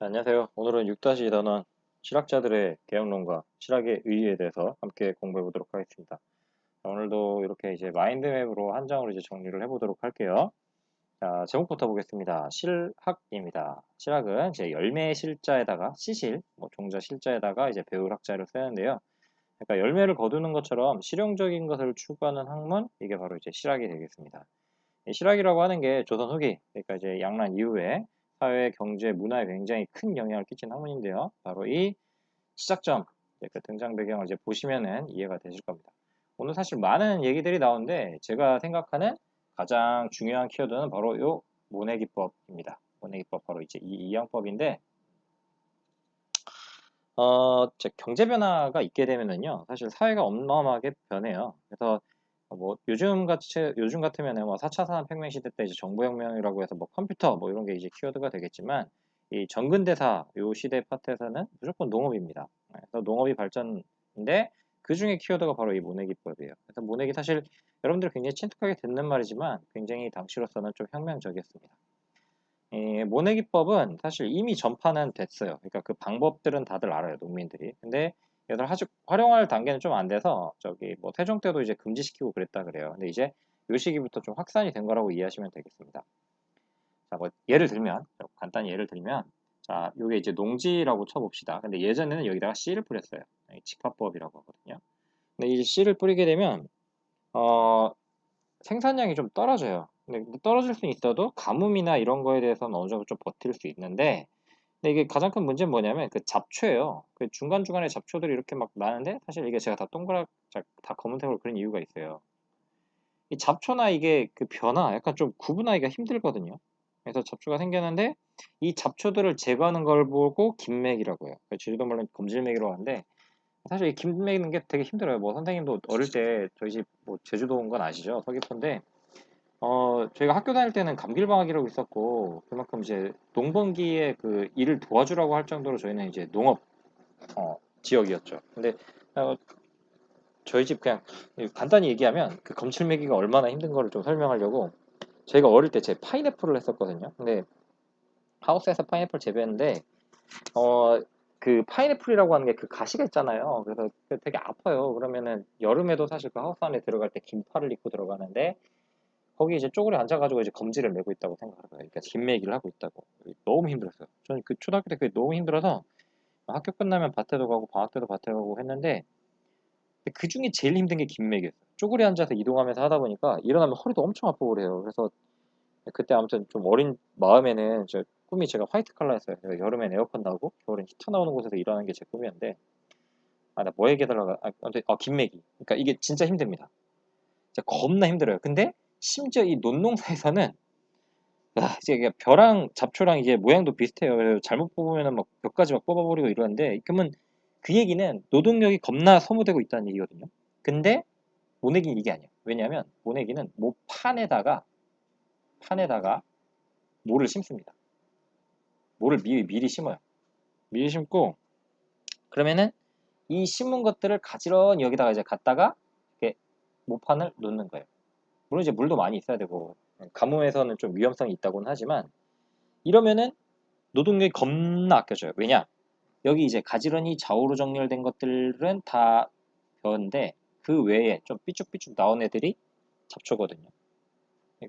네, 안녕하세요. 오늘은 6-2 단원 실학자들의 개혁론과 실학의 의의에 대해서 함께 공부해 보도록 하겠습니다. 자, 오늘도 이렇게 이제 마인드맵으로 한 장으로 이제 정리를 해 보도록 할게요. 자, 제목부터 보겠습니다. 실학입니다. 실학은 이제 열매의 실자에다가 시실, 뭐 종자 실자에다가 이제 배울 학자를 쓰는데요. 그러니까 열매를 거두는 것처럼 실용적인 것을 추구하는 학문, 이게 바로 이제 실학이 되겠습니다. 이 실학이라고 하는 게 조선 후기, 그러니까 이제 양란 이후에 사회, 경제, 문화에 굉장히 큰 영향을 끼친 학문인데요. 바로 이 시작점, 그 등장 배경을 이제 보시면은 이해가 되실 겁니다. 오늘 사실 많은 얘기들이 나오는데 제가 생각하는 가장 중요한 키워드는 바로 요 모내기법입니다. 모내기법 바로 이제 이 이양법인데 어, 경제 변화가 있게 되면은요, 사실 사회가 어마어마하게 변해요. 그래서 뭐 요즘 같이 요즘 같으면은 뭐 4차 산업혁명 시대 때 이제 정보혁명이라고 해서 뭐 컴퓨터 뭐 이런 게 이제 키워드가 되겠지만 이 전근대사 요 시대 파트에서는 무조건 농업입니다. 그래서 농업이 발전인데 그 중에 키워드가 바로 이 모내기법이에요. 그래서 모내기 사실 여러분들 굉장히 친숙하게 듣는 말이지만 굉장히 당시로서는 좀 혁명적이었습니다. 이 모내기법은 사실 이미 전파는 됐어요. 그러니까 그 방법들은 다들 알아요, 농민들이. 근데 얘들 아직 활용할 단계는 좀 안 돼서 저기 뭐 태종 때도 이제 금지시키고 그랬다 그래요. 근데 이제 요 시기부터 좀 확산이 된 거라고 이해하시면 되겠습니다. 자, 뭐 예를 들면 간단히 예를 들면 자, 요게 이제 농지라고 쳐봅시다. 근데 예전에는 여기다가 씨를 뿌렸어요. 직화법이라고 하거든요. 근데 이제 씨를 뿌리게 되면 어, 생산량이 좀 떨어져요. 근데 떨어질 수 있어도 가뭄이나 이런 거에 대해서는 어느 정도 좀 버틸 수 있는데 근데 이게 가장 큰 문제는 뭐냐면 그 잡초예요. 그 중간중간에 잡초들이 이렇게 막 나는데 사실 이게 제가 다 동그랗 다 검은색으로 그린 이유가 있어요. 이 잡초나 이게 그 변화 약간 좀 구분하기가 힘들거든요. 그래서 잡초가 생겼는데 이 잡초들을 제거하는 걸 보고 김맥이라고 해요. 제주도 말로 검질맥이라고 하는데 사실 이 김맥는 게 되게 힘들어요. 뭐 선생님도 어릴 때 저희 집 뭐 제주도 온 건 아시죠? 서귀포인데 어, 저희가 학교 다닐 때는 감귤방학이라고 있었고, 그만큼 이제 농번기에 그 일을 도와주라고 할 정도로 저희는 이제 농업, 어, 지역이었죠. 근데, 어, 저희 집 그냥 간단히 얘기하면 그 검칠매기가 얼마나 힘든 거를 좀 설명하려고 저희가 어릴 때 제 파인애플을 했었거든요. 근데 하우스에서 파인애플 재배했는데, 어, 그 파인애플이라고 하는 게 그 가시가 있잖아요. 그래서 되게 아파요. 그러면은 여름에도 사실 그 하우스 안에 들어갈 때 긴팔을 입고 들어가는데 거기 이제 쪼그려 앉아가지고 이제 검지를 메고 있다고 생각하는 거예요. 그러니까 김매기를 하고 있다고. 너무 힘들었어요. 저는 그 초등학교 때 그게 너무 힘들어서 학교 끝나면 밭에도 가고 방학 때도 밭에 가고 했는데 그 중에 제일 힘든 게 김매기였어요. 쪼그려 앉아서 이동하면서 하다 보니까 일어나면 허리도 엄청 아프고 그래요. 그래서 그때 아무튼 좀 어린 마음에는 저 꿈이 제가 화이트 칼라였어요. 여름엔 에어컨 나오고 겨울엔 히터 나오는 곳에서 일하는 게 제 꿈이었는데 아 나 뭐 얘기하다가 아, 아무튼 아 김매기. 그러니까 이게 진짜 힘듭니다. 진짜 겁나 힘들어요. 근데 심지어 이 논농사에서는 아, 이제 벼랑 잡초랑 이게 모양도 비슷해요. 잘못 뽑으면 막 벽까지 막 뽑아버리고 이러는데 그러면 그 얘기는 노동력이 겁나 소모되고 있다는 얘기거든요. 근데 모내기는 이게 아니에요. 왜냐하면 모내기는 모 판에다가 판에다가 모를 심습니다. 모를 미리, 미리 심어요. 미리 심고 그러면은 이 심은 것들을 가지런히 여기다가 이제 갖다가 이렇게 모판을 놓는 거예요. 물론 이제 물도 많이 있어야 되고 가뭄에서는 좀 위험성이 있다고는 하지만 이러면은 노동력이 겁나 아껴져요. 왜냐? 여기 이제 가지런히 좌우로 정렬된 것들은 다 벼인데 그 외에 좀 삐쭉삐쭉 나온 애들이 잡초거든요.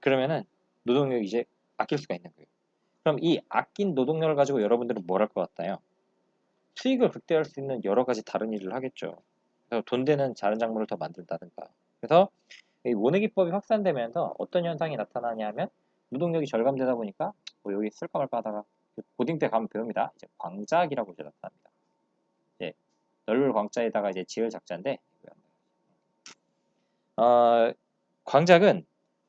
그러면은 노동력이 이제 아낄 수가 있는 거예요. 그럼 이 아낀 노동력을 가지고 여러분들은 뭘 할 것 같나요? 수익을 극대화할 수 있는 여러 가지 다른 일을 하겠죠. 그래서 돈 되는 다른 작물을 더 만든다든가. 그래서 이 모내기법이 확산되면서 어떤 현상이 나타나냐면 노동력이 절감되다 보니까 뭐 여기 쓸까 말까 하다가 고딩 때 가면 배웁니다. 이제 광작이라고 이제 나타납니다. 이제 넓을 광자에다가 이제 지을 작자인데 어, 광작은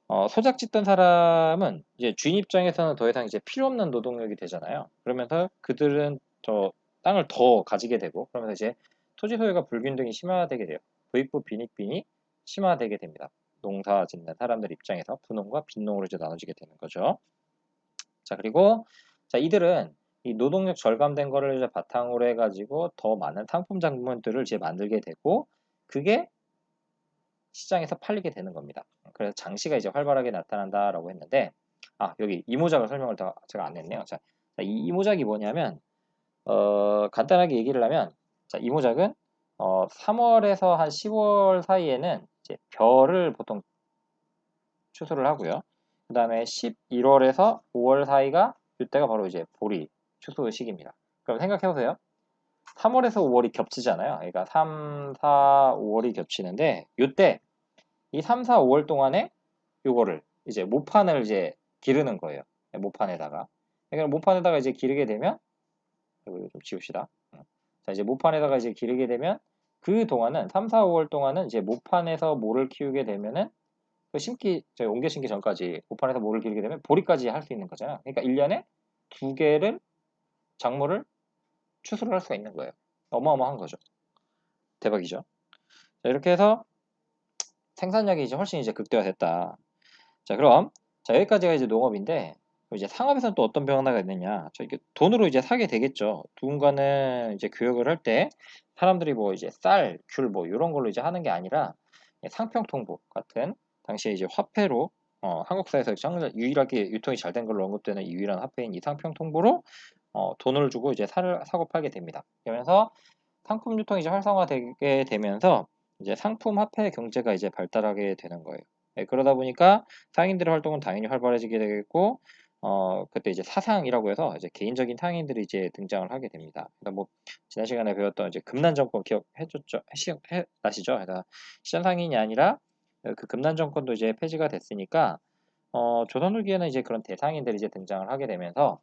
어, 소작 짓던 사람은 이제 주인 입장에서는 더 이상 이제 필요 없는 노동력이 되잖아요. 그러면서 그들은 저 땅을 더 가지게 되고 그러면서 이제 토지 소유가 불균등이 심화되게 돼요. 부익부 빈익빈이 심화되게 됩니다. 농사 짓는 사람들 입장에서 분홍과 빈농으로 이제 나눠지게 되는 거죠. 자, 그리고 자, 이들은 이 노동력 절감된 거를 이제 바탕으로 해가지고 더 많은 상품 작물들을 이제 만들게 되고 그게 시장에서 팔리게 되는 겁니다. 그래서 장시가 이제 활발하게 나타난다라고 했는데 아 여기 이모작을 설명을 더 제가 안 했네요. 자, 이 이모작이 뭐냐면 어, 간단하게 얘기를 하면 자, 이 모작은 어, 3월에서 한 10월 사이에는 이제 별을 보통 추수를 하고요. 그 다음에 11월에서 5월 사이가 이때가 바로 이제 보리 추수 시기입니다. 그럼 생각해 보세요. 3월에서 5월이 겹치잖아요. 그러니까 3, 4, 5월이 겹치는데 이때 이 3, 4, 5월 동안에 요거를 이제 모판을 이제 기르는 거예요. 모판에다가. 그러니까 모판에다가 이제 기르게 되면 이거 좀 지웁시다. 자, 이제 모판에다가 이제 기르게 되면 그 동안은 3, 4, 5월 동안은 이제 모판에서 모를 키우게 되면은 그 심기 저희 옮겨 심기 전까지 모판에서 모를 기르게 되면 보리까지 할 수 있는 거잖아요. 그러니까 1년에 두 개를 작물을 추수를 할 수가 있는 거예요. 어마어마한 거죠. 대박이죠. 자, 이렇게 해서 생산량이 이제 훨씬 이제 극대화됐다. 자, 그럼 자, 여기까지가 이제 농업인데 이제 상업에서는 또 어떤 변화가 있느냐? 저 이게 돈으로 이제 사게 되겠죠. 누군가는 이제 교육을 할 때 사람들이 뭐 이제 쌀, 귤 뭐 이런 걸로 이제 하는 게 아니라 상평통보 같은 당시에 이제 화폐로 어, 한국사에서 유일하게 유통이 잘 된 걸로 언급되는 유일한 화폐인 이 상평통보로 어, 돈을 주고 이제 사 사고 팔게 됩니다. 그러면서 상품 유통이 이제 활성화되게 되면서 이제 상품 화폐 경제가 이제 발달하게 되는 거예요. 네, 그러다 보니까 상인들의 활동은 당연히 활발해지게 되겠고 어, 그때 이제 사상이라고 해서 이제 개인적인 상인들이 이제 등장을 하게 됩니다. 그러니까 뭐 지난 시간에 배웠던 이제 금난 정권 기억해줬죠, 해, 아시죠? 그러니까 시장 상인이 아니라 그 금난 정권도 이제 폐지가 됐으니까 어, 조선 후기에는 이제 그런 대상인들이 이제 등장을 하게 되면서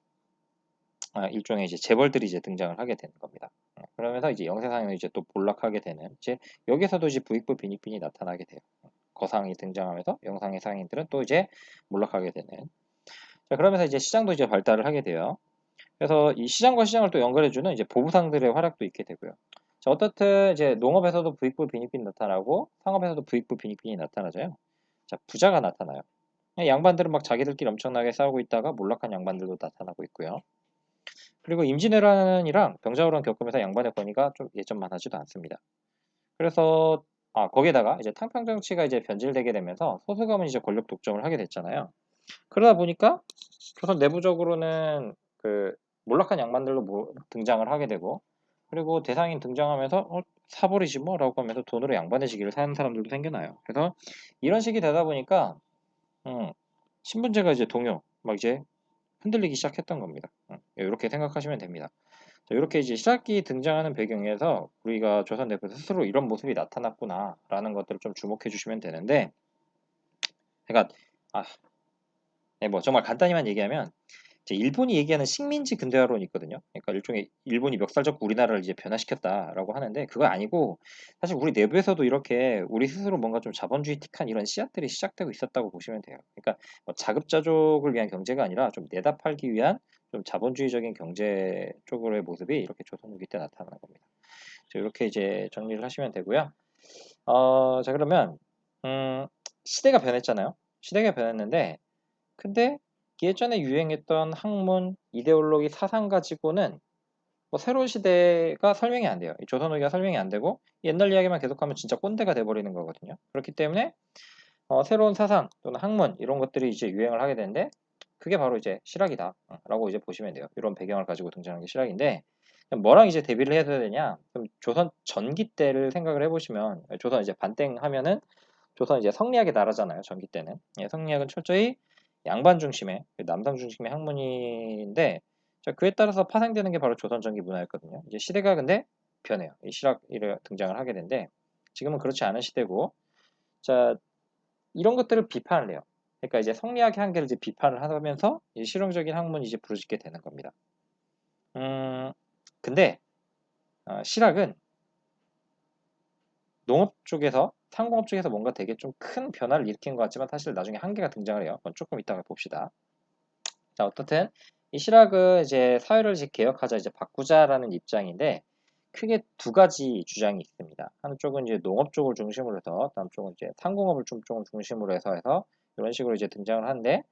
어, 일종의 이제 재벌들이 이제 등장을 하게 되는 겁니다. 어, 그러면서 이제 영세상인은 이제 또 몰락하게 되는 이제 여기서도 이제 부익부 빈익빈이 나타나게 돼요. 거상이 등장하면서 영상의 상인들은 또 이제 몰락하게 되는. 자, 그러면서 이제 시장도 이제 발달을 하게 돼요. 그래서 이 시장과 시장을 또 연결해주는 이제 보부상들의 활약도 있게 되고요. 자, 어떻든 이제 농업에서도 부익부 빈익빈이 나타나고 상업에서도 부익부 빈익빈이 나타나죠. 자, 부자가 나타나요. 양반들은 막 자기들끼리 엄청나게 싸우고 있다가 몰락한 양반들도 나타나고 있고요. 그리고 임진왜란이랑 병자호란 겪으면서 양반의 권위가 좀 예전 만 하지도 않습니다. 그래서 아 거기에다가 이제 탕평 정치가 이제 변질되게 되면서 소수감은 이제 권력 독점을 하게 됐잖아요. 그러다 보니까 조선 내부적으로는 그 몰락한 양반들로 등장을 하게 되고 그리고 대상인 등장하면서 어, 사버리지 뭐라고 하면서 돈으로 양반의 시기를 사는 사람들도 생겨나요. 그래서 이런 식이 되다 보니까 음, 신분제가 이제 동요 막 이제 흔들리기 시작했던 겁니다. 이렇게 생각하시면 됩니다. 이렇게 이제 시작기 등장하는 배경에서 우리가 조선 대표에서 스스로 이런 모습이 나타났구나라는 것들을 좀 주목해 주시면 되는데, 그러니까 아, 네, 뭐 정말 간단히만 얘기하면 일본이 얘기하는 식민지 근대화론이 있거든요. 그러니까 일종의 일본이 멱살잡고 우리나라를 이제 변화시켰다라고 하는데 그거 아니고 사실 우리 내부에서도 이렇게 우리 스스로 뭔가 좀 자본주의틱한 이런 씨앗들이 시작되고 있었다고 보시면 돼요. 그러니까 뭐 자급자족을 위한 경제가 아니라 좀 내다 팔기 위한 좀 자본주의적인 경제 쪽으로의 모습이 이렇게 조선 후기 때 나타나는 겁니다. 이렇게 이제 정리를 하시면 되고요. 어, 자 그러면 음, 시대가 변했잖아요. 시대가 변했는데 근데 예전에 유행했던 학문, 이데올로기, 사상 가지고는 뭐 새로운 시대가 설명이 안 돼요. 조선 후기가 설명이 안 되고 옛날 이야기만 계속하면 진짜 꼰대가 돼버리는 거거든요. 그렇기 때문에 어, 새로운 사상 또는 학문 이런 것들이 이제 유행을 하게 되는데 그게 바로 이제 실학이다라고 이제 보시면 돼요. 이런 배경을 가지고 등장하는 게 실학인데 뭐랑 이제 대비를 해야 되냐? 그럼 조선 전기 때를 생각을 해보시면 조선 이제 반땡 하면은 조선 이제 성리학의 나라잖아요. 전기 때는 예, 성리학은 철저히 양반 중심의 그 남성 중심의 학문인데 그에 따라서 파생되는 게 바로 조선 전기 문화였거든요. 이제 시대가 근데 변해요. 이 실학이 등장을 하게 되는데 지금은 그렇지 않은 시대고 자 이런 것들을 비판을 해요. 그러니까 이제 성리학의 한계를 이제 비판을 하면서 이제 실용적인 학문이 이제 부르짖게 되는 겁니다. 음 근데 어, 실학은 농업 쪽에서 상공업 쪽에서 뭔가 되게 좀 큰 변화를 일으킨 것 같지만 사실 나중에 한계가 등장을 해요. 그건 조금 이따가 봅시다. 자, 어떻든 이 실학은 이제 사회를 이제 개혁하자 이제 바꾸자라는 입장인데 크게 두 가지 주장이 있습니다. 한쪽은 이제 농업 쪽을 중심으로 해서 다음 쪽은 이제 상공업을 좀 조금 중심으로 해서 해서 이런 식으로 이제 등장을 하는데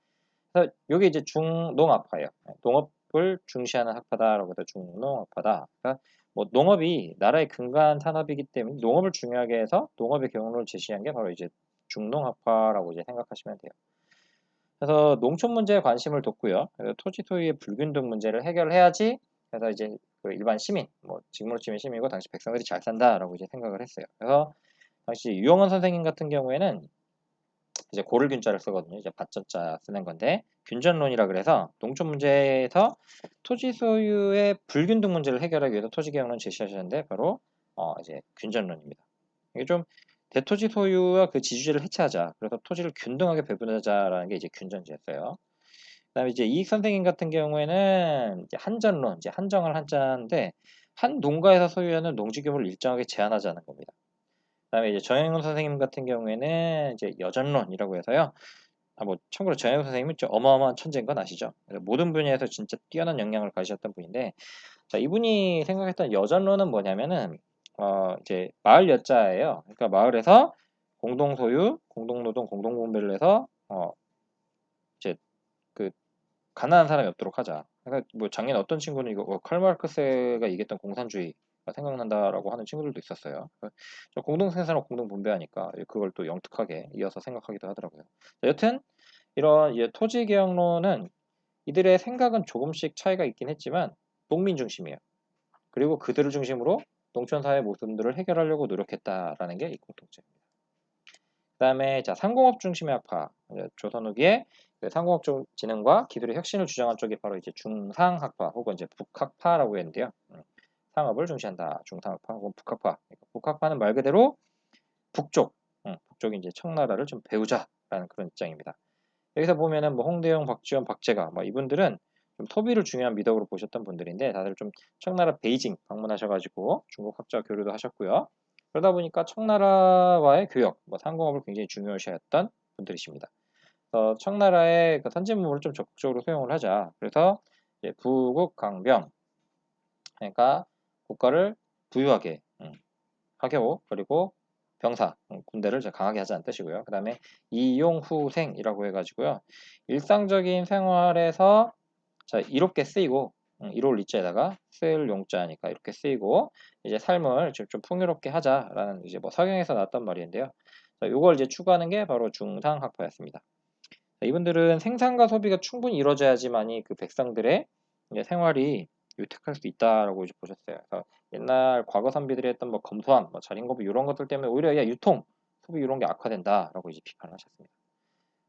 그래서 이게 이제 중농학파예요. 농업을 중시하는 학파다라고 해서 중농학파다. 그러니까 뭐 농업이 나라의 근간 산업이기 때문에 농업을 중요하게 해서 농업의 경로를 제시한 게 바로 이제 중농학파라고 이제 생각하시면 돼요. 그래서 농촌 문제에 관심을 뒀고요. 토지 소유의 불균등 문제를 해결해야지. 그래서 이제 그 일반 시민, 뭐 지금으로 치면 시민이고 당시 백성들이 잘 산다라고 이제 생각을 했어요. 그래서 당시 유영원 선생님 같은 경우에는 이제 고를 균자를 쓰거든요. 이제 밭전자 쓰는 건데 균전론이라 그래서 농촌 문제에서 토지 소유의 불균등 문제를 해결하기 위해서 토지 개혁론 제시하셨는데 바로 어 이제 균전론입니다. 이게 좀 대토지 소유와 그 지주제를 해체하자. 그래서 토지를 균등하게 배분하자라는 게 이제 균전지였어요. 그다음에 이제 이익 선생님 같은 경우에는 이제 한전론, 이제 한정을 한자인데 한 농가에서 소유하는 농지 규모를 일정하게 제한하자는 겁니다. 그다음에 이제 정영훈 선생님 같은 경우에는 이제 여전론이라고 해서요. 아, 뭐 참고로 정영훈 선생님은 좀 어마어마한 천재인 건 아시죠? 모든 분야에서 진짜 뛰어난 역량을 가지셨던 분인데, 자 이분이 생각했던 여전론은 뭐냐면은 어 이제 마을 여자예요. 그러니까 마을에서 공동 소유, 공동 노동, 공동 분배를 해서 어 이제 그 가난한 사람이 없도록 하자. 그러니까 뭐 작년 어떤 친구는 이거 어, 칼마르크스가 얘기했던 공산주의 생각난다라고 하는 친구들도 있었어요. 공동 생산을 공동 분배하니까 그걸 또 영특하게 이어서 생각하기도 하더라고요. 여튼 이런 토지 개혁론은 이들의 생각은 조금씩 차이가 있긴 했지만 농민 중심이에요. 그리고 그들을 중심으로 농촌 사회 모순들을 해결하려고 노력했다라는 게 이 공통점입니다. 그 다음에 자 상공업 중심의 학파 조선 후기에 그 상공업 진흥과 기술의 혁신을 주장한 쪽이 바로 이제 중상학파 혹은 이제 북학파라고 했는데요. 음. 상업을 중시한다. 중상업화 혹은 북학파. 그러니까 북학파는 말 그대로 북쪽, 응, 북쪽이 이제 청나라를 좀 배우자라는 그런 입장입니다. 여기서 보면은 뭐 홍대영, 박지원, 박재가 뭐 이분들은 좀 소비를 중요한 미덕으로 보셨던 분들인데 다들 좀 청나라 베이징 방문하셔가지고 중국 학자 교류도 하셨고요. 그러다 보니까 청나라와의 교역, 뭐 상공업을 굉장히 중요시했던 분들이십니다. 그래서 청나라의 그 선진문물을 좀 적극적으로 수용을 하자. 그래서 부국 강병, 그러니까 국가를 부유하게 음, 하고 그리고 병사 음, 군대를 강하게 하자는 뜻이고요. 그 다음에 이용후생이라고 해가지고요. 일상적인 생활에서 자 이롭게 쓰이고 음, 이롤 리자에다가 쓸 용자니까 이렇게 쓰이고 이제 삶을 좀, 좀 풍요롭게 하자라는 이제 뭐 서경에서 나왔던 말인데요. 자, 이걸 이제 추구하는 게 바로 중상학파였습니다. 자, 이분들은 생산과 소비가 충분히 이루어져야지만이 그 백성들의 생활이 유택할 수 있다라고 이제 보셨어요. 그래서 옛날 과거 선비들이 했던 뭐 검소함, 뭐 자린고비 이런 것들 때문에 오히려 야 유통, 소비 이런 게 악화된다라고 이제 비판을 하셨습니다.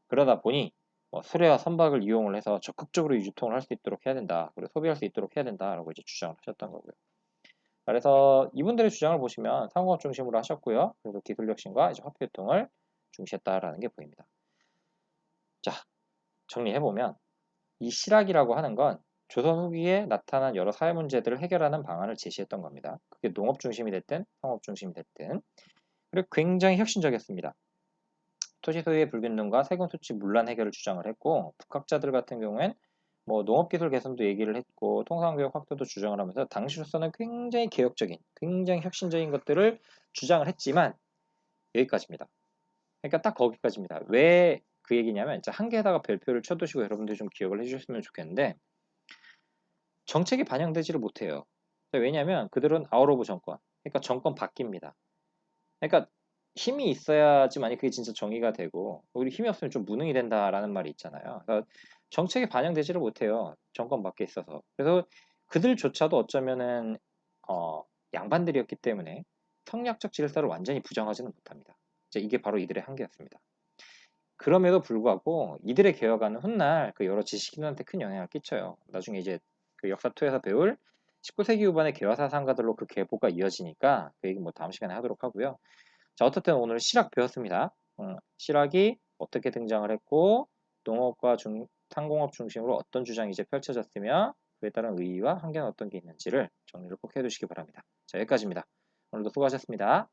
그러다 보니 뭐 수레와 선박을 이용을 해서 적극적으로 유통을 할 수 있도록 해야 된다. 그리고 소비할 수 있도록 해야 된다라고 이제 주장을 하셨던 거고요. 그래서 이분들의 주장을 보시면 상공업 중심으로 하셨고요. 그리고 기술 혁신과 이제 화폐 유통을 중시했다라는 게 보입니다. 자, 정리해 보면 이 실학이라고 하는 건 조선 후기에 나타난 여러 사회 문제들을 해결하는 방안을 제시했던 겁니다. 그게 농업 중심이 됐든 상업 중심이 됐든 그리고 굉장히 혁신적이었습니다. 토지 소유의 불균등과 세금 수치 문란 해결을 주장을 했고 북학자들 같은 경우엔 뭐 농업기술 개선도 얘기를 했고 통상교육 확대도 주장을 하면서 당시로서는 굉장히 개혁적인, 굉장히 혁신적인 것들을 주장을 했지만 여기까지입니다. 그러니까 딱 거기까지입니다. 왜 그 얘기냐면 한 개에다가 별표를 쳐두시고 여러분들이 좀 기억을 해주셨으면 좋겠는데 정책이 반영되지를 못해요. 왜냐하면 그들은 아우로브 정권, 그러니까 정권 바뀝니다. 그러니까 힘이 있어야지만이 그게 진짜 정의가 되고 우리 힘이 없으면 좀 무능이 된다라는 말이 있잖아요. 그러니까 정책이 반영되지를 못해요. 정권 밖에 있어서. 그래서 그들조차도 어쩌면은 어, 양반들이었기 때문에 성략적 질서를 완전히 부정하지는 못합니다. 이게 바로 이들의 한계였습니다. 그럼에도 불구하고 이들의 개혁안은 훗날 그 여러 지식인한테 큰 영향을 끼쳐요. 나중에 이제 그 역사2에서 배울 19세기 후반의 개화 사상가들로 그 계보가 이어지니까 그 얘기 뭐 다음 시간에 하도록 하고요. 자 어쨌든 오늘 실학 배웠습니다. 음, 실학이 어떻게 등장을 했고 농업과 중, 상공업 중심으로 어떤 주장이 이제 펼쳐졌으며 그에 따른 의의와 한계는 어떤 게 있는지를 정리를 꼭 해두시기 바랍니다. 자 여기까지입니다. 오늘도 수고하셨습니다.